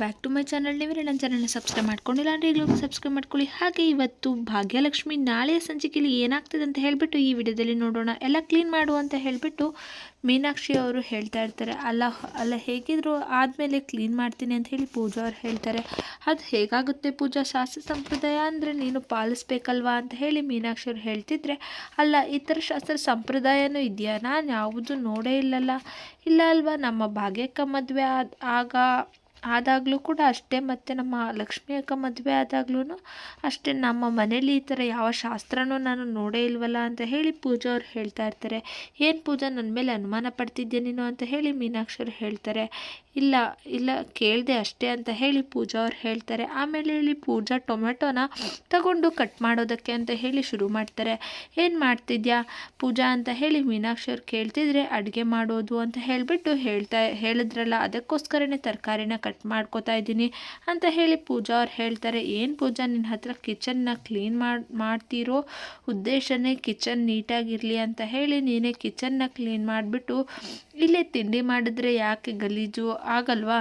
Back to my channel ನೀವೇ ನನ್ನ ಚಾನಲ್ನ ಸಬ್ಸ್ಕ್ರೈಬ್ ಮಾಡ್ಕೊಂಡಿಲ್ಲ ಅಂದರೆ ಈಗಲೂ ಸಬ್ಸ್ಕ್ರೈಬ್ ಮಾಡ್ಕೊಳ್ಳಿ. ಹಾಗೆ ಇವತ್ತು ಭಾಗ್ಯಲಕ್ಷ್ಮಿ ನಾಳೆಯ ಸಂಚಿಕೆಯಲ್ಲಿ ಏನಾಗ್ತದೆ ಅಂತ ಹೇಳಿಬಿಟ್ಟು ಈ ವಿಡಿಯೋದಲ್ಲಿ ನೋಡೋಣ. ಎಲ್ಲ ಕ್ಲೀನ್ ಮಾಡು ಅಂತ ಹೇಳಿಬಿಟ್ಟು ಮೀನಾಕ್ಷಿ ಅವರು ಹೇಳ್ತಾ ಇರ್ತಾರೆ. ಅಲ್ಲ ಅಲ್ಲ ಹೇಗಿದ್ರು ಆದಮೇಲೆ ಕ್ಲೀನ್ ಮಾಡ್ತೀನಿ ಅಂತ ಹೇಳಿ ಪೂಜಾ ಅವ್ರು ಹೇಳ್ತಾರೆ. ಅದು ಹೇಗಾಗುತ್ತೆ ಪೂಜಾ? ಶಾಸ್ತ್ರ ಸಂಪ್ರದಾಯ ಅಂದರೆ ನೀನು ಪಾಲಿಸ್ಬೇಕಲ್ವಾ ಅಂತ ಹೇಳಿ ಮೀನಾಕ್ಷಿ ಅವರು ಹೇಳ್ತಿದ್ರೆ, ಅಲ್ಲ, ಈ ಥರ ಶಾಸ್ತ್ರ ಸಂಪ್ರದಾಯನೂ ಇದೆಯಾ? ನಾನು ಯಾವುದು ನೋಡೇ ಇಲ್ಲಲ್ಲ. ಇಲ್ಲ ಅಲ್ವಾ, ನಮ್ಮ ಭಾಗ್ಯಕ್ಕ ಮದುವೆ ಆದ ಆಗ ಆದಾಗಲೂ ಕೂಡ ಅಷ್ಟೇ, ಮತ್ತು ನಮ್ಮ ಲಕ್ಷ್ಮಿ ಅಕ್ಕ ಮದುವೆ ಆದಾಗ್ಲೂ ಅಷ್ಟೇ. ನಮ್ಮ ಮನೇಲಿ ಈ ಥರ ಯಾವ ಶಾಸ್ತ್ರನೂ ನಾನು ನೋಡೇ ಇಲ್ವಲ್ಲ ಅಂತ ಹೇಳಿ ಪೂಜಾ ಅವ್ರು ಹೇಳ್ತಾ ಇರ್ತಾರೆ. ಏನು ಪೂಜಾ ನನ್ನ ಮೇಲೆ ಅನುಮಾನ ಪಡ್ತಿದ್ದೆ ನೀನು ಅಂತ ಹೇಳಿ ಮೀನಾಕ್ಷಿ ಅವ್ರು ಹೇಳ್ತಾರೆ. ಇಲ್ಲ ಇಲ್ಲ, ಕೇಳಿದೆ ಅಷ್ಟೇ ಅಂತ ಹೇಳಿ ಪೂಜಾ ಅವ್ರು ಹೇಳ್ತಾರೆ. ಆಮೇಲೆ ಇಲ್ಲಿ ಪೂಜಾ ಟೊಮೆಟೊನ ತಗೊಂಡು ಕಟ್ ಮಾಡೋದಕ್ಕೆ ಅಂತ ಹೇಳಿ ಶುರು ಮಾಡ್ತಾರೆ. ಏನು ಮಾಡ್ತಿದ್ಯಾ ಪೂಜಾ ಅಂತ ಹೇಳಿ ಮೀನಾಕ್ಷಿ ಕೇಳ್ತಿದ್ರೆ ಅಡುಗೆ ಮಾಡೋದು ಅಂತ ಹೇಳಿಬಿಟ್ಟು ಹೇಳ್ತಾ, ಹೇಳಿದ್ರಲ್ಲ, ಅದಕ್ಕೋಸ್ಕರನೇ ತರಕಾರಿನ ಕಟ್ ಮಾಡ್ಕೋತಾ ಇದ್ದೀನಿ ಅಂತ ಹೇಳಿ ಪೂಜಾ ಅವ್ರು ಹೇಳ್ತಾರೆ, ಏನು ಪೂಜಾ ನಿನ್ನ ಹತ್ರ ಕಿಚನ್ನ ಕ್ಲೀನ್ ಮಾಡಿ, ಮಾಡ್ತಿರೋ ಉದ್ದೇಶನೇ ಕಿಚನ್ ನೀಟಾಗಿರಲಿ ಅಂತ ಹೇಳಿ ನೀನೇ ಕಿಚನ್ನ ಕ್ಲೀನ್ ಮಾಡಿಬಿಟ್ಟು ಇಲ್ಲೇ ತಿಂಡಿ ಮಾಡಿದ್ರೆ ಯಾಕೆ ಗಲೀಜು ಆಗಲ್ವಾ?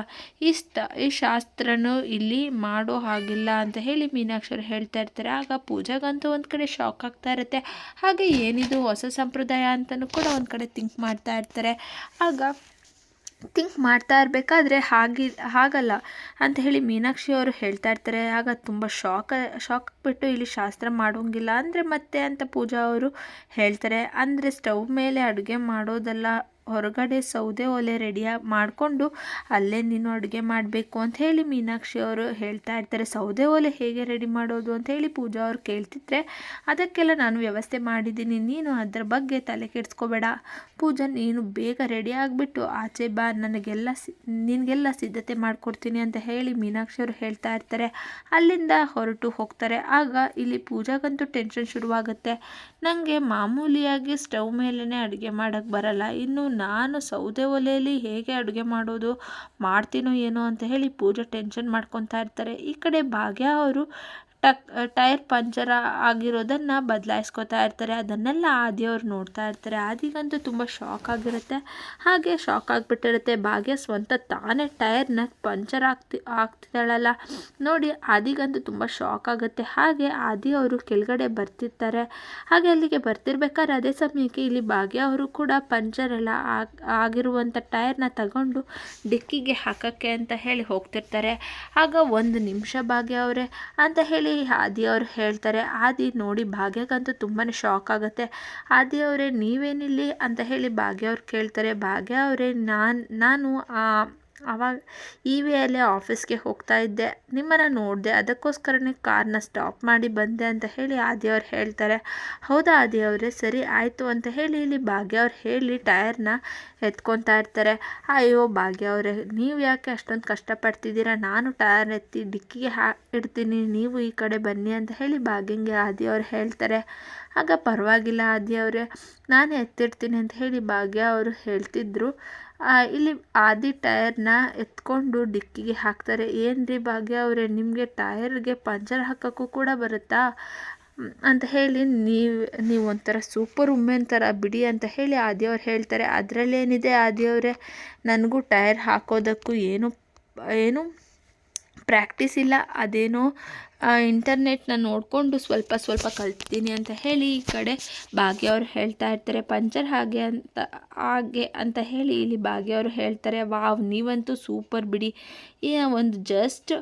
ಈ ಸ್ತ ಈ ಶಾಸ್ತ್ರನೂ ಇಲ್ಲಿ ಮಾಡೋ ಹಾಗಿಲ್ಲ ಅಂತ ಹೇಳಿ ಮೀನಾಕ್ಷರು ಹೇಳ್ತಾ ಇರ್ತಾರೆ. ಆಗ ಪೂಜಾಗಂತೂ ಒಂದು ಕಡೆ ಶಾಕ್ ಆಗ್ತಾ ಇರುತ್ತೆ. ಹಾಗೆ ಏನಿದು ಹೊಸ ಸಂಪ್ರದಾಯ ಅಂತಲೂ ಕೂಡ ಒಂದು ಕಡೆ ಥಿಂಕ್ ಮಾಡ್ತಾ ಇರ್ತಾರೆ. ಆಗ ಥಿಂಕ್ ಮಾಡ್ತಾ ಇರಬೇಕಾದ್ರೆ ಹಾಗೆ, ಹಾಗಲ್ಲ ಅಂತ ಹೇಳಿ ಮೀನಾಕ್ಷಿ ಅವರು ಹೇಳ್ತಾ ಇರ್ತಾರೆ. ಆಗ ತುಂಬ ಶಾಕ್ ಶಾಕ್ ಬಿಟ್ಟು ಇಲ್ಲಿ ಶಾಸ್ತ್ರ ಮಾಡೋಂಗಿಲ್ಲ ಅಂದರೆ ಮತ್ತೆ ಅಂತ ಪೂಜಾ ಅವರು ಹೇಳ್ತಾರೆ. ಅಂದರೆ ಸ್ಟವ್ ಮೇಲೆ ಅಡುಗೆ ಮಾಡೋದಲ್ಲ ಹೊರಗಡೆ ಸೌದೆ ಒಲೆ ರೆಡಿಯಾಗಿ ಮಾಡಿಕೊಂಡು ಅಲ್ಲೇ ನೀನು ಅಡುಗೆ ಮಾಡಬೇಕು ಅಂತ ಹೇಳಿ ಮೀನಾಕ್ಷಿ ಅವರು ಹೇಳ್ತಾ ಇರ್ತಾರೆ. ಸೌದೆ ಒಲೆ ಹೇಗೆ ರೆಡಿ ಮಾಡೋದು ಅಂತ ಹೇಳಿ ಪೂಜಾ ಅವ್ರು ಕೇಳ್ತಿದ್ರೆ ಅದಕ್ಕೆಲ್ಲ ನಾನು ವ್ಯವಸ್ಥೆ ಮಾಡಿದ್ದೀನಿ. ನೀನು ಅದರ ಬಗ್ಗೆ ತಲೆ ಕೆಡಿಸ್ಕೋಬೇಡ. ಪೂಜಾ, ನೀನು ಬೇಗ ರೆಡಿ ಆಗಿಬಿಟ್ಟು ಆಚೆ ಬಾ. ನನಗೆಲ್ಲ ಸಿ, ನಿನಗೆಲ್ಲ ಸಿದ್ಧತೆ ಮಾಡಿಕೊಡ್ತೀನಿ ಅಂತ ಹೇಳಿ ಮೀನಾಕ್ಷಿ ಅವರು ಹೇಳ್ತಾ ಇರ್ತಾರೆ. ಅಲ್ಲಿಂದ ಹೊರಟು ಹೋಗ್ತಾರೆ. ಆಗ ಇಲ್ಲಿ ಪೂಜಾಗಂತೂ ಟೆನ್ಷನ್ ಶುರುವಾಗುತ್ತೆ. ನನಗೆ ಮಾಮೂಲಿಯಾಗಿ ಸ್ಟವ್ ಮೇಲೇ ಅಡುಗೆ ಮಾಡೋಕ್ಕೆ ಬರಲ್ಲ. ಇನ್ನು ನಾನು ಸೌದೆ ಒಲೆಯಲ್ಲಿ ಹೇಗೆ ಅಡುಗೆ ಮಾಡೋದು, ಮಾಡ್ತೀನೋ ಏನೋ ಅಂತ ಹೇಳಿ ಪೂಜೆ ಟೆನ್ಷನ್ ಮಾಡ್ಕೊತಾ ಇರ್ತಾರೆ. ಈ ಕಡೆ ಭಾಗ್ಯ ಅವರು ಟಕ್ ಟೈರ್ ಪಂಚರ್ ಆಗಿರೋದನ್ನು ಬದಲಾಯಿಸ್ಕೊತಾ ಇರ್ತಾರೆ. ಅದನ್ನೆಲ್ಲ ಆದಿಯವ್ರು ನೋಡ್ತಾ ಇರ್ತಾರೆ. ಆದಿಗಂತೂ ತುಂಬ ಶಾಕ್ ಆಗಿರುತ್ತೆ. ಹಾಗೆ ಶಾಕ್ ಆಗಿಬಿಟ್ಟಿರುತ್ತೆ. ಭಾಗ್ಯ ಸ್ವಂತ ತಾನೇ ಟೈರ್ನ ಪಂಚರ್ ಆಗ್ತಿ, ಆಗ್ತಿದ್ದಾಳಲ್ಲ. ನೋಡಿ, ಆದಿಗಂತೂ ತುಂಬ ಶಾಕ್ ಆಗುತ್ತೆ. ಹಾಗೆ ಆದಿ ಅವರು ಕೆಳಗಡೆ ಬರ್ತಿರ್ತಾರೆ. ಹಾಗೆ ಅಲ್ಲಿಗೆ ಬರ್ತಿರ್ಬೇಕಾದ್ರೆ ಅದೇ ಸಮಯಕ್ಕೆ ಇಲ್ಲಿ ಭಾಗ್ಯ ಅವರು ಕೂಡ ಪಂಚರ್ ಎಲ್ಲ ಆಗಿರುವಂಥ ಟೈರ್ನ ತಗೊಂಡು ಡಿಕ್ಕಿಗೆ ಹಾಕೋಕ್ಕೆ ಅಂತ ಹೇಳಿ ಹೋಗ್ತಿರ್ತಾರೆ. ಆಗ ಒಂದು ನಿಮಿಷ ಭಾಗ್ಯ ಅವರೇ, ಅಂತ ಹೇಳಿ ಆದಿ ಅವ್ರು ಹೇಳ್ತಾರೆ, ಆದಿ ನೋಡಿ ಭಾಗ್ಯಕ್ಕಂತೂ ತುಂಬಾ ಶಾಕ್ ಆಗುತ್ತೆ. ಆದಿ ಅವರೇ ನೀವೇನಿಲ್ಲಿ? ಅಂತ ಹೇಳಿ ಭಾಗ್ಯ ಅವ್ರು ಕೇಳ್ತಾರೆ. ಭಾಗ್ಯ ಅವರೇ, ನಾನು ನಾನು ಆವಾಗ ಈ ವೇಯಲ್ಲೇ ಆಫೀಸ್ಗೆ ಹೋಗ್ತಾ ಇದ್ದೆ. ನಿಮ್ಮನ್ನು ನೋಡಿದೆ, ಅದಕ್ಕೋಸ್ಕರನೇ ಕಾರ್ನ ಸ್ಟಾಪ್ ಮಾಡಿ ಬಂದೆ ಅಂತ ಹೇಳಿ ಆದಿಯವ್ರು ಹೇಳ್ತಾರೆ. ಹೌದಾ ಆದಿಯವರೇ ಸರಿ ಆಯಿತು ಅಂತ ಹೇಳಿ ಇಲ್ಲಿ ಭಾಗ್ಯ ಅವ್ರು ಹೇಳಿ ಟಯರ್ನ ಎತ್ಕೊತಾ ಇರ್ತಾರೆ. ಅಯ್ಯೋ ಭಾಗ್ಯ ಅವರೇ, ನೀವು ಯಾಕೆ ಅಷ್ಟೊಂದು ಕಷ್ಟಪಡ್ತಿದ್ದೀರಾ? ನಾನು ಟಯರ್ ಎತ್ತಿ ಡಿಕ್ಕಿಗೆ ಹಾ, ಇಡ್ತೀನಿ, ನೀವು ಈ ಕಡೆ ಬನ್ನಿ ಅಂತ ಹೇಳಿ ಭಾಗ್ಯಂಗೆ ಆದಿಯವ್ರು ಹೇಳ್ತಾರೆ. ಆಗ ಪರವಾಗಿಲ್ಲ ಆದಿಯವರೇ ನಾನು ಎತ್ತಿಡ್ತೀನಿ ಅಂತ ಹೇಳಿ ಭಾಗ್ಯ ಅವರು ಹೇಳ್ತಿದ್ರು. ಇಲ್ಲಿ ಆದಿ ಟಯರ್ನ ಎತ್ಕೊಂಡು ಡಿಕ್ಕಿಗೆ ಹಾಕ್ತಾರೆ. ಏನು ರೀ ಭಾಗ್ಯ ಅವರೇ, ನಿಮಗೆ ಟಯರ್ಗೆ ಪಂಚರ್ ಹಾಕೋಕ್ಕೂ ಕೂಡ ಬರುತ್ತಾ? ಅಂತ ಹೇಳಿ ನೀವು ನೀವು ಒಂಥರ ಸೂಪರ್ ವುಮೆನ್ ಥರ ಬಿಡಿ ಅಂತ ಹೇಳಿ ಆದಿಯವ್ರು ಹೇಳ್ತಾರೆ. ಅದರಲ್ಲೇನಿದೆ ಆದಿಯವರೇ ನನಗೂ ಟೈರ್ ಹಾಕೋದಕ್ಕೂ ಏನು ಏನು ಪ್ರಾಕ್ಟೀಸ್ ಇಲ್ಲ, ಅದೇನೋ ಇಂಟರ್ನೆಟ್ನ ನೋಡಿಕೊಂಡು ಸ್ವಲ್ಪ ಸ್ವಲ್ಪ ಕಲ್ತೀನಿ ಅಂತ ಹೇಳಿ ಈ ಕಡೆ ಭಾಗ್ಯ ಅವರು ಹೇಳ್ತಾ ಇರ್ತಾರೆ. ಪಂಚರ್ ಹಾಗೆ ಅಂತ ಹಾಗೆ ಅಂತ ಹೇಳಿ ಇಲ್ಲಿ ಭಾಗ್ಯ ಅವರು ಹೇಳ್ತಾರೆ, ವಾವ್, ನೀವಂತೂ ಸೂಪರ್ ಬಿಡಿ. ಒಂದು ಜಸ್ಟ್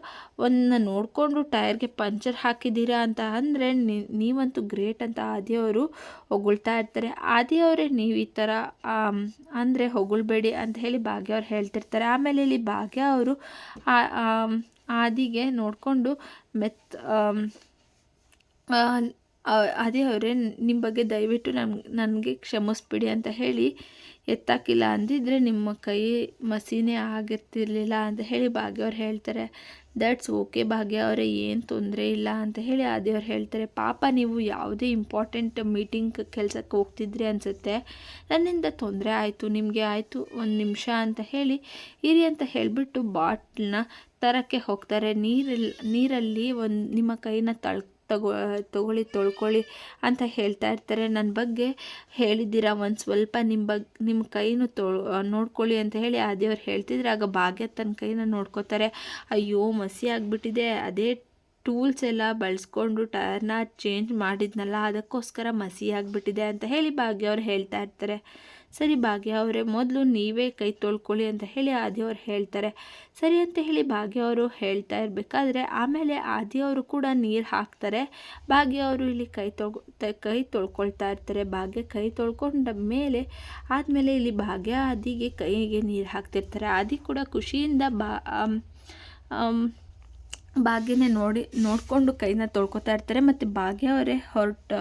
ಒಂದನ್ನ ನೋಡಿಕೊಂಡು ಟೈರ್ಗೆ ಪಂಚರ್ ಹಾಕಿದ್ದೀರಾ ಅಂತ ಅಂದರೆ ನೀವಂತೂ ಗ್ರೇಟ್ ಅಂತ ಆದಿಯವರು ಹೊಗಳ್ತಾ ಇರ್ತಾರೆ. ಆದಿಯವರೇ ನೀವು ಈ ಥರ ಅಂದರೆ ಹೊಗಳ್ಬೇಡಿ ಅಂತ ಹೇಳಿ ಭಾಗ್ಯ ಅವ್ರು ಹೇಳ್ತಿರ್ತಾರೆ. ಆಮೇಲೆ ಇಲ್ಲಿ ಭಾಗ್ಯ ಅವರು ಆದಿಗೆ ನೋಡಿಕೊಂಡು ಮೆತ್ ಅದೇ ಅವರೇ ನಿಮ್ಮ ಬಗ್ಗೆ ದಯವಿಟ್ಟು ನಮ್ಗೆ ನನಗೆ ಕ್ಷಮಿಸ್ಬಿಡಿ ಅಂತ ಹೇಳಿ ಎತ್ತಾಕಿಲ್ಲ ಅಂದಿದ್ರೆ ನಿಮ್ಮ ಕೈ ಮಸೀನೇ ಆಗಿರ್ತಿರ್ಲಿಲ್ಲ ಅಂತ ಹೇಳಿ ಭಾಗ್ಯವ್ರು ಹೇಳ್ತಾರೆ. ದಟ್ಸ್ ಓಕೆ ಭಾಗ್ಯ ಅವರೇ, ಏನು ತೊಂದರೆ ಇಲ್ಲ ಅಂತ ಹೇಳಿ ಆದಿಯವ್ರು ಹೇಳ್ತಾರೆ. ಪಾಪ ನೀವು ಯಾವುದೇ ಇಂಪಾರ್ಟೆಂಟ್ ಮೀಟಿಂಗ್ ಕೆಲಸಕ್ಕೆ ಹೋಗ್ತಿದ್ರಿ ಅನಿಸುತ್ತೆ. ನನ್ನಿಂದ ತೊಂದರೆ ಆಯಿತು, ನಿಮಗೆ ಆಯಿತು ಒಂದು ನಿಮಿಷ ಅಂತ ಹೇಳಿ ಇರಿ ಅಂತ ಹೇಳಿಬಿಟ್ಟು ಬಾಟ್ಲನ್ನ ತರಕ್ಕೆ ಹೋಗ್ತಾರೆ. ನೀರಲ್ಲಿ ನೀರಲ್ಲಿ ಒಂದು, ನಿಮ್ಮ ಕೈನ ತಳ್, ತಗೋ, ತಗೊಳ್ಳಿ, ತೊಳ್ಕೊಳ್ಳಿ ಅಂತ ಹೇಳ್ತಾ ಇರ್ತಾರೆ. ನನ್ನ ಬಗ್ಗೆ ಹೇಳಿದ್ದೀರಾ? ಒಂದು ಸ್ವಲ್ಪ ನಿಮ್ಮ ಬಗ್ಗೆ ನಿಮ್ಮ ಕೈನೂ ತೊ ನೋಡ್ಕೊಳ್ಳಿ ಅಂತ ಹೇಳಿ ಆ ದೇವ್ರು ಹೇಳ್ತಿದ್ರೆ ಆಗ ಭಾಗ್ಯ ತನ್ನ ಕೈನ ನೋಡ್ಕೋತಾರೆ. ಅಯ್ಯೋ, ಮಸಿ ಆಗಿಬಿಟ್ಟಿದೆ. ಅದೇ ಟೂಲ್ಸ್ ಎಲ್ಲ ಬಳಸ್ಕೊಂಡು ಟಯರ್ನ ಚೇಂಜ್ ಮಾಡಿದ್ನಲ್ಲ, ಅದಕ್ಕೋಸ್ಕರ ಮಸಿ ಆಗಿಬಿಟ್ಟಿದೆ ಅಂತ ಹೇಳಿ ಭಾಗ್ಯ ಅವ್ರು ಹೇಳ್ತಾ ಇರ್ತಾರೆ. ಸರಿ ಭಾಗ್ಯ ಅವರೇ, ಮೊದಲು ನೀವೇ ಕೈ ತೊಳ್ಕೊಳ್ಳಿ ಅಂತ ಹೇಳಿ ಆದಿ ಅವ್ರು ಹೇಳ್ತಾರೆ. ಸರಿ ಅಂತ ಹೇಳಿ ಭಾಗ್ಯ ಅವರು ಹೇಳ್ತಾ ಇರಬೇಕಾದ್ರೆ ಆಮೇಲೆ ಆದಿಯವರು ಕೂಡ ನೀರು ಹಾಕ್ತಾರೆ. ಭಾಗ್ಯ ಅವರು ಇಲ್ಲಿ ಕೈ ತೊಳ್ಕೊ ಕೈ ತೊಳ್ಕೊಳ್ತಾ ಇರ್ತಾರೆ. ಭಾಗ್ಯ ಕೈ ತೊಳ್ಕೊಂಡ ಮೇಲೆ ಆದಮೇಲೆ ಇಲ್ಲಿ ಭಾಗ್ಯ ಆದಿಗೆ ಕೈಗೆ ನೀರು ಹಾಕ್ತಿರ್ತಾರೆ. ಆದಿ ಕೂಡ ಖುಷಿಯಿಂದ ಬಾ ಭಾಗ್ಯನೇ ನೋಡಿ, ನೋಡಿಕೊಂಡು ಕೈನ ತೊಳ್ಕೊತಾ ಇರ್ತಾರೆ. ಮತ್ತು ಭಾಗ್ಯ ಅವರೇ ಹೊರಟ,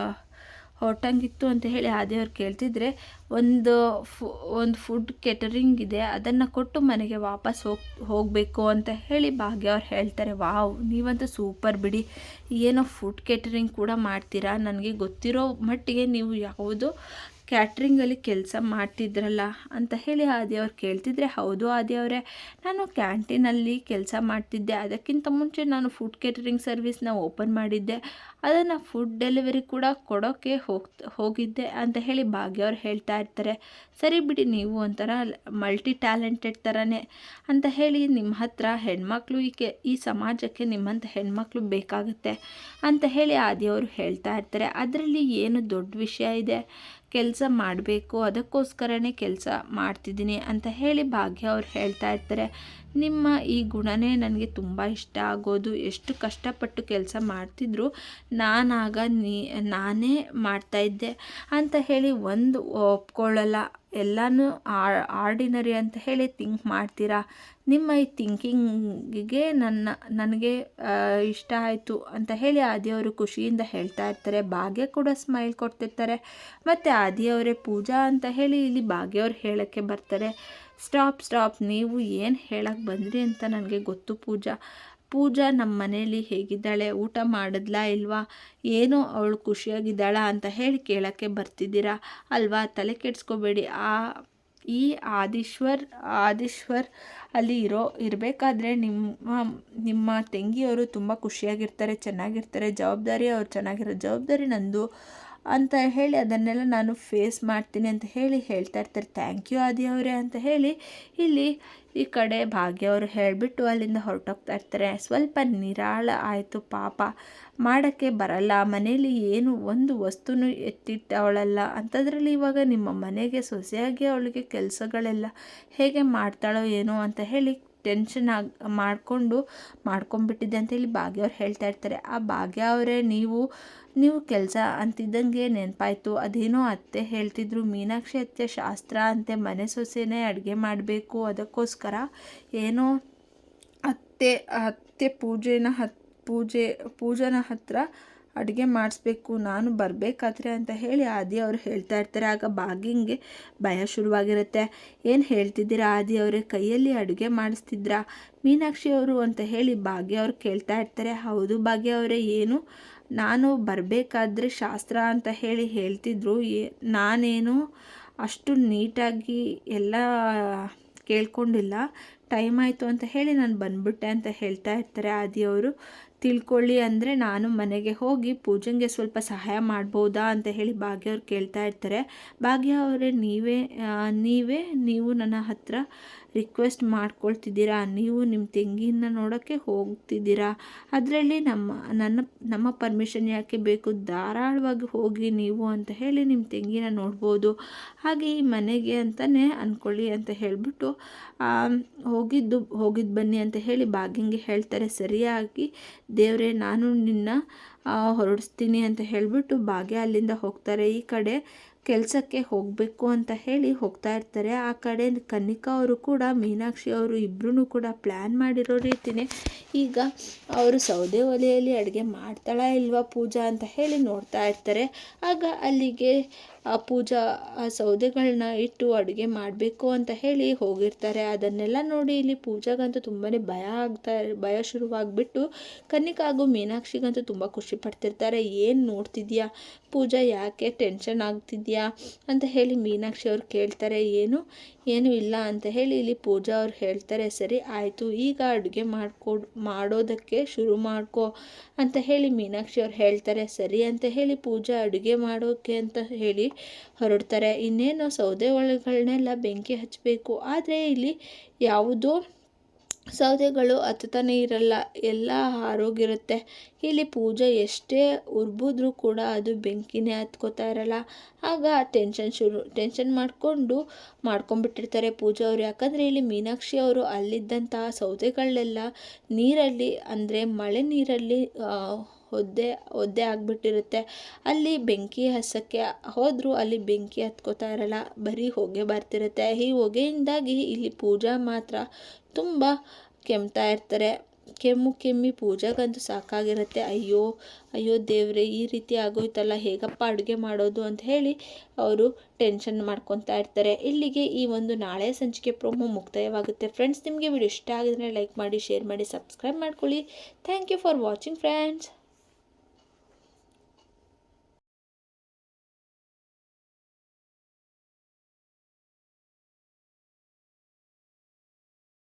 ಹೊರಟಂಗಿತ್ತು ಅಂತ ಹೇಳಿ ಆದಿಯವ್ರು ಕೇಳ್ತಿದ್ರೆ, ಒಂದು ಫು, ಒಂದು ಫುಡ್ ಕೆಟರಿಂಗ್ ಇದೆ, ಅದನ್ನು ಕೊಟ್ಟು ಮನೆಗೆ ವಾಪಸ್ ಹೋಗಿ, ಹೋಗಬೇಕು ಅಂತ ಹೇಳಿ ಭಾಗ್ಯ ಅವ್ರು ಹೇಳ್ತಾರೆ. ವಾವ್, ನೀವಂತೂ ಸೂಪರ್ ಬಿಡಿ. ಏನೋ ಫುಡ್ ಕೆಟರಿಂಗ್ ಕೂಡ ಮಾಡ್ತೀರಾ? ನನಗೆ ಗೊತ್ತಿರೋ ಮಟ್ಟಿಗೆ ನೀವು ಯಾವುದು ಕ್ಯಾಟ್ರಿಂಗಲ್ಲಿ ಕೆಲಸ ಮಾಡ್ತಿದ್ರಲ್ಲ ಅಂತ ಹೇಳಿ ಆದಿಯವ್ರು ಕೇಳ್ತಿದ್ರೆ, ಹೌದು ಆದಿ ಅವರೇ, ನಾನು ಕ್ಯಾಂಟೀನಲ್ಲಿ ಕೆಲಸ ಮಾಡ್ತಿದ್ದೆ. ಅದಕ್ಕಿಂತ ಮುಂಚೆ ನಾನು ಫುಡ್ ಕೇಟರಿಂಗ್ ಸರ್ವಿಸ್ನ ಓಪನ್ ಮಾಡಿದ್ದೆ. ಅದನ್ನು ಫುಡ್ ಡೆಲಿವರಿ ಕೂಡ ಕೊಡೋಕ್ಕೆ ಹೋಗ್ ಹೋಗಿದ್ದೆ ಅಂತ ಹೇಳಿ ಭಾಗ್ಯವ್ರು ಹೇಳ್ತಾ ಇರ್ತಾರೆ. ಸರಿ ಬಿಡಿ, ನೀವು ಒಂಥರ ಮಲ್ಟಿ ಟ್ಯಾಲೆಂಟೆಡ್ ಥರನೇ ಅಂತ ಹೇಳಿ ನಿಮ್ಮ ಹತ್ರ ಹೆಣ್ಮಕ್ಳು ಈ ಕೆ ಈ ಸಮಾಜಕ್ಕೆ ನಿಮ್ಮಂಥ ಹೆಣ್ಮಕ್ಳು ಬೇಕಾಗುತ್ತೆ ಅಂತ ಹೇಳಿ ಆದಿಯವರು ಹೇಳ್ತಾ ಇರ್ತಾರೆ. ಅದರಲ್ಲಿ ಏನು ದೊಡ್ಡ ವಿಷಯ ಇದೆ? ಕೆಲಸ ಮಾಡಬೇಕು, ಅದಕ್ಕೋಸ್ಕರನೇ ಕೆಲಸ ಮಾಡ್ತಿದ್ದೀನಿ ಅಂತ ಹೇಳಿ ಭಾಗ್ಯ ಅವ್ರು ಹೇಳ್ತಾ ಇರ್ತಾರೆ. ನಿಮ್ಮ ಈ ಗುಣನೇ ನನಗೆ ತುಂಬ ಇಷ್ಟ ಆಗೋದು. ಎಷ್ಟು ಕಷ್ಟಪಟ್ಟು ಕೆಲಸ ಮಾಡ್ತಿದ್ರು ನಾನಾಗ ನೀ, ನಾನೇ ಮಾಡ್ತಾಯಿದ್ದೆ ಅಂತ ಹೇಳಿ ಒಂದು ಒಪ್ಕೊಳ್ಳಲ್ಲ. ಎಲ್ಲನೂ ಆರ್ಡಿನರಿ ಅಂತ ಹೇಳಿ ಥಿಂಕ್ ಮಾಡ್ತೀರಾ? ನಿಮ್ಮ ಈ ಥಿಂಕಿಂಗಿಗೆ ನನ್ನ, ನನಗೆ ಇಷ್ಟ ಆಯಿತು ಅಂತ ಹೇಳಿ ಆದಿಯವರು ಖುಷಿಯಿಂದ ಹೇಳ್ತಾ ಇರ್ತಾರೆ. ಭಾಗ್ಯ ಕೂಡ ಸ್ಮೈಲ್ ಕೊಡ್ತಿರ್ತಾರೆ. ಮತ್ತು ಆದಿಯವರೇ ಪೂಜಾ ಅಂತ ಹೇಳಿ ಇಲ್ಲಿ ಭಾಗ್ಯವ್ರು ಹೇಳೋಕ್ಕೆ ಬರ್ತಾರೆ. ಸ್ಟಾಪ್ ಸ್ಟಾಪ್ ನೀವು ಏನು ಹೇಳಕ್ಕೆ ಬಂದ್ರಿ ಅಂತ ನನಗೆ ಗೊತ್ತು ಪೂಜಾ. ಪೂಜಾ ನಮ್ಮ ಮನೇಲಿ ಹೇಗಿದ್ದಾಳೆ? ಊಟ ಮಾಡಿದ್ಲಾ ಇಲ್ವಾ? ಏನೋ ಅವಳು ಖುಷಿಯಾಗಿದ್ದಾಳಾ ಅಂತ ಹೇಳಿ ಕೇಳೋಕ್ಕೆ ಬರ್ತಿದ್ದೀರಾ? ಅಲ್ವಾ? ತಲೆ ಕೆಡಿಸ್ಕೋಬೇಡಿ. ಆ, ಈ ಆದೀಶ್ವರ್ ಆದೀಶ್ವರ್ ಅಲ್ಲಿ ಇರೋ, ಇರಬೇಕಾದ್ರೆ ನಿಮ್ಮ ನಿಮ್ಮ ತಂಗಿಯವರು ತುಂಬ ಖುಷಿಯಾಗಿರ್ತಾರೆ, ಚೆನ್ನಾಗಿರ್ತಾರೆ, ಜವಾಬ್ದಾರಿ ಅವ್ರು ಚೆನ್ನಾಗಿರೋ ಜವಾಬ್ದಾರಿ ನಂದು. ಅಂತ ಹೇಳಿ ಅದನ್ನೆಲ್ಲ ನಾನು ಫೇಸ್ ಮಾಡ್ತೀನಿ ಅಂತ ಹೇಳಿ ಹೇಳ್ತಾ ಇರ್ತಾರೆ. ಥ್ಯಾಂಕ್ ಯು ಆದಿ ಅವರೇ ಅಂತ ಹೇಳಿ ಇಲ್ಲಿ ಈ ಕಡೆ ಭಾಗ್ಯ ಅವರು ಹೇಳಿಬಿಟ್ಟು ಅಲ್ಲಿಂದ ಹೊರಟೋಗ್ತಾ ಇರ್ತಾರೆ. ಸ್ವಲ್ಪ ನಿರಾಳ ಆಯಿತು ಪಾಪ. ಮಾಡೋಕ್ಕೆ ಬರಲ್ಲ. ಮನೇಲಿ ಏನು ಒಂದು ವಸ್ತುನೂ ಎತ್ತಿಟ್ಟವಳಲ್ಲ. ಅಂಥದ್ರಲ್ಲಿ ಇವಾಗ ನಿಮ್ಮ ಮನೆಗೆ ಸೊಸೆಯಾಗಿ ಅವಳಿಗೆ ಕೆಲಸಗಳೆಲ್ಲ ಹೇಗೆ ಮಾಡ್ತಾಳೋ ಏನೋ ಅಂತ ಹೇಳಿ ಟೆನ್ಷನ್ ಆಗಿ, ಮಾಡಿಕೊಂಡು ಮಾಡ್ಕೊಂಬಿಟ್ಟಿದ್ದೆ ಅಂತ ಹೇಳಿ ಭಾಗ್ಯ ಅವ್ರು ಹೇಳ್ತಾ ಇರ್ತಾರೆ. ಆ ಭಾಗ್ಯ ಅವರೇ ನೀವು ನೀವು ಕೆಲಸ ಅಂತಿದ್ದಂಗೆ ನೆನಪಾಯಿತು. ಅದೇನೋ ಅತ್ತೆ ಹೇಳ್ತಿದ್ರು, ಮೀನಾಕ್ಷಿ ಅತ್ತೆ ಶಾಸ್ತ್ರ ಅಂತೆ, ಮನೆ ಸೊಸೆನೇ ಅಡುಗೆ ಮಾಡಬೇಕು, ಅದಕ್ಕೋಸ್ಕರ ಏನೋ ಅತ್ತೆ ಅತ್ತೆ ಪೂಜೆನ ಹತ್, ಪೂಜೆ, ಪೂಜನ ಹತ್ರ ಅಡುಗೆ ಮಾಡಿಸ್ಬೇಕು, ನಾನು ಬರಬೇಕಾದ್ರೆ ಅಂತ ಹೇಳಿ ಆದಿ ಅವರು ಹೇಳ್ತಾ ಇರ್ತಾರೆ. ಆಗ ಬಾಗಿಂಗೆ ಭಯ ಶುರುವಾಗಿರುತ್ತೆ. ಏನು ಹೇಳ್ತಿದ್ದೀರಾ ಆದಿ ಅವರೇ, ಕೈಯಲ್ಲಿ ಅಡುಗೆ ಮಾಡಿಸ್ತಿದ್ರಾ? ಮೀನಾಕ್ಷಿ ಅವರು ಅಂತ ಹೇಳಿ ಭಾಗ್ಯ ಅವ್ರು ಕೇಳ್ತಾ ಇರ್ತಾರೆ. ಹೌದು ಭಾಗ್ಯ ಅವರೇ, ಏನು? ನಾನು ಬರಬೇಕಾದ್ರೆ ಶಾಸ್ತ್ರ ಅಂತ ಹೇಳಿ ಹೇಳ್ತಿದ್ರು. ನಾನೇನು ಅಷ್ಟು ನೀಟಾಗಿ ಎಲ್ಲ ಕೇಳ್ಕೊಂಡಿಲ್ಲ. ಟೈಮ್ ಆಯಿತು ಅಂತ ಹೇಳಿ ನಾನು ಬಂದ್ಬಿಟ್ಟೆ ಅಂತ ಹೇಳ್ತಾ ಇರ್ತಾರೆ ಆದಿಯವರು ತಿಳ್ಕೊಳ್ಳಿ ಅಂದರೆ ನಾನು ಮನೆಗೆ ಹೋಗಿ ಪೂಜೆಗೆ ಸ್ವಲ್ಪ ಸಹಾಯ ಮಾಡ್ಬೋದಾ ಅಂತ ಹೇಳಿ ಭಾಗ್ಯ ಅವ್ರು ಕೇಳ್ತಾ ಇರ್ತಾರೆ. ಭಾಗ್ಯ ಅವರೇ, ನೀವೇ ನೀವೇ, ನೀವು ನನ್ನ ಹತ್ರ ರಿಕ್ವೆಸ್ಟ್ ಮಾಡ್ಕೊಳ್ತಿದ್ದೀರಾ? ನೀವು ನಿಮ್ಮ ತೆಂಗಿನ ನೋಡೋಕ್ಕೆ ಹೋಗ್ತಿದ್ದೀರಾ? ಅದರಲ್ಲಿ ನಮ್ಮ, ನನ್ನ, ನಮ್ಮ ಪರ್ಮಿಷನ್ ಯಾಕೆ ಬೇಕು? ಧಾರಾಳವಾಗಿ ಹೋಗಿ ನೀವು ಅಂತ ಹೇಳಿ ನಿಮ್ಮ ತೆಂಗಿನ ನೋಡ್ಬೋದು. ಹಾಗೆ ಈ ಮನೆಗೆ ಅಂತಲೇ ಅಂದ್ಕೊಳ್ಳಿ ಅಂತ ಹೇಳಿಬಿಟ್ಟು ಹೋಗಿದ್ದು ಹೋಗಿದ್ದು ಬನ್ನಿ ಅಂತ ಹೇಳಿ ಬಾಗಿಂಗೆ ಹೇಳ್ತಾರೆ. ಸರಿಯಾಗಿ ದೇವರೇ, ನಾನು ನಿನ್ನ ಹೊರಡಿಸ್ತೀನಿ ಅಂತ ಹೇಳಿಬಿಟ್ಟು ಭಾಗ್ಯ ಅಲ್ಲಿಂದ ಹೋಗ್ತಾರೆ. ಈ ಕಡೆ ಕೆಲಸಕ್ಕೆ ಹೋಗಬೇಕು ಅಂತ ಹೇಳಿ ಹೋಗ್ತಾ ಇರ್ತಾರೆ. ಆ ಕಡೆ ಕನ್ನಿಕಾ ಅವರು ಕೂಡ, ಮೀನಾಕ್ಷಿ ಅವರು ಇಬ್ಬರೂ ಕೂಡ ಪ್ಲ್ಯಾನ್ ಮಾಡಿರೋ ರೀತಿಯೇ ಈಗ ಅವರು ಸೌದೆ ಒಲೆಯಲ್ಲಿ ಅಡುಗೆ ಮಾಡ್ತಾಳಾ ಇಲ್ವಾ ಪೂಜಾ ಅಂತ ಹೇಳಿ ನೋಡ್ತಾ ಇರ್ತಾರೆ. ಆಗ ಅಲ್ಲಿಗೆ ಆ ಪೂಜಾ, ಆ ಸೌದೆಗಳನ್ನ ಇಟ್ಟು ಅಡುಗೆ ಮಾಡಬೇಕು ಅಂತ ಹೇಳಿ ಹೋಗಿರ್ತಾರೆ. ಅದನ್ನೆಲ್ಲ ನೋಡಿ ಇಲ್ಲಿ ಪೂಜಾಗಂತೂ ತುಂಬಾ ಭಯ ಆಗ್ತಾ, ಭಯ ಶುರುವಾಗ್ಬಿಟ್ಟು ಕನ್ನಿಕಾಗೂ ಮೀನಾಕ್ಷಿಗಂತೂ ತುಂಬ ಖುಷಿ ಪಡ್ತಿರ್ತಾರೆ. ಏನು ನೋಡ್ತಿದ್ಯಾ? ಪೂಜಾ ಯಾಕೆ ಟೆನ್ಷನ್ ಆಗ್ತಿದ್ಯಾ? ಅಂತ ಹೇಳಿ ಮೀನಾಕ್ಷಿ ಅವ್ರು ಕೇಳ್ತಾರೆ. ಏನು? ಏನೂ ಇಲ್ಲ ಅಂತ ಹೇಳಿ ಇಲ್ಲಿ ಪೂಜಾ ಅವ್ರು ಹೇಳ್ತಾರೆ, ಸರಿ ಆಯಿತು, ಈಗ ಅಡುಗೆ ಮಾಡ್ಕೊಡ್, ಮಾಡೋದಕ್ಕೆ ಶುರು ಮಾಡ್ಕೊ ಅಂತ ಹೇಳಿ ಮೀನಾಕ್ಷಿ ಅವ್ರು ಹೇಳ್ತಾರೆ. ಸರಿ ಅಂತ ಹೇಳಿ ಪೂಜಾ ಅಡುಗೆ ಮಾಡೋಕ್ಕೆ ಅಂತ ಹೇಳಿ ಹೊರಡ್ತಾರೆ. ಇನ್ನೇನು ಸೌದೆ ಒಳಗಳನ್ನೆಲ್ಲ ಬೆಂಕಿ ಹಚ್ಚಬೇಕು ಆದರೆ ಇಲ್ಲಿ ಯಾವುದೋ ಸೌದೆಗಳು ಹತ್ತುತ್ತಾನೆ ಇರಲ್ಲ, ಎಲ್ಲ ಆರೋಗಿರುತ್ತೆ ಇಲ್ಲಿ ಪೂಜೆ ಎಷ್ಟೇ ಉರ್ಬಿದ್ರೂ ಕೂಡ ಅದು ಬೆಂಕಿನೇ ಹತ್ಕೋತಾ ಇರಲ್ಲ. ಆಗ ಟೆನ್ಷನ್ ಶುರು ಟೆನ್ಷನ್ ಮಾಡಿಕೊಂಡು ಮಾಡ್ಕೊಂಡ್ಬಿಟ್ಟಿರ್ತಾರೆ ಪೂಜೆ ಅವರು. ಯಾಕಂದರೆ ಇಲ್ಲಿ ಮೀನಾಕ್ಷಿ ಅವರು ಅಲ್ಲಿದ್ದಂತಹ ಸೌದೆಗಳನ್ನೆಲ್ಲ ನೀರಲ್ಲಿ, ಅಂದರೆ ಮಳೆ ನೀರಲ್ಲಿ ಒದ್ದೆ ಒದ್ದೆ ಆಗಿಬಿಟ್ಟಿರುತ್ತೆ. ಅಲ್ಲಿ ಬೆಂಕಿ ಹಸಕ್ಕೆ ಹೋದರೂ ಅಲ್ಲಿ ಬೆಂಕಿ ಹತ್ಕೋತಾ ಇರಲ್ಲ. ಬರೀ ಹೊಗೆ ಬರ್ತಿರುತ್ತೆ. ಈ ಹೊಗೆಯಿಂದಾಗಿ ಇಲ್ಲಿ ಪೂಜಾ ಮಾತ್ರ ತುಂಬ ಕೆಮ್ತಾ ಇರ್ತಾರೆ. ಕೆಮ್ಮು, ಕೆಮ್ಮಿ ಪೂಜೆಗಂತೂ ಸಾಕಾಗಿರುತ್ತೆ. ಅಯ್ಯೋ ಅಯ್ಯೋ ದೇವ್ರೆ, ಈ ರೀತಿ ಆಗೋಯ್ತಲ್ಲ, ಹೇಗಪ್ಪ ಅಡುಗೆ ಮಾಡೋದು ಅಂತ ಹೇಳಿ ಅವರು ಟೆನ್ಷನ್ ಮಾಡ್ಕೊತಾ ಇರ್ತಾರೆ. ಇಲ್ಲಿಗೆ ಈ ಒಂದು ನಾಳೆ ಸಂಚಿಕೆ ಪ್ರೋಮೋ ಮುಕ್ತಾಯವಾಗುತ್ತೆ. ಫ್ರೆಂಡ್ಸ್, ನಿಮಗೆ ವಿಡಿಯೋ ಇಷ್ಟ ಆಗಿದ್ರೆ ಲೈಕ್ ಮಾಡಿ, ಶೇರ್ ಮಾಡಿ, ಸಬ್ಸ್ಕ್ರೈಬ್ ಮಾಡ್ಕೊಳ್ಳಿ. Thank you for watching, friends.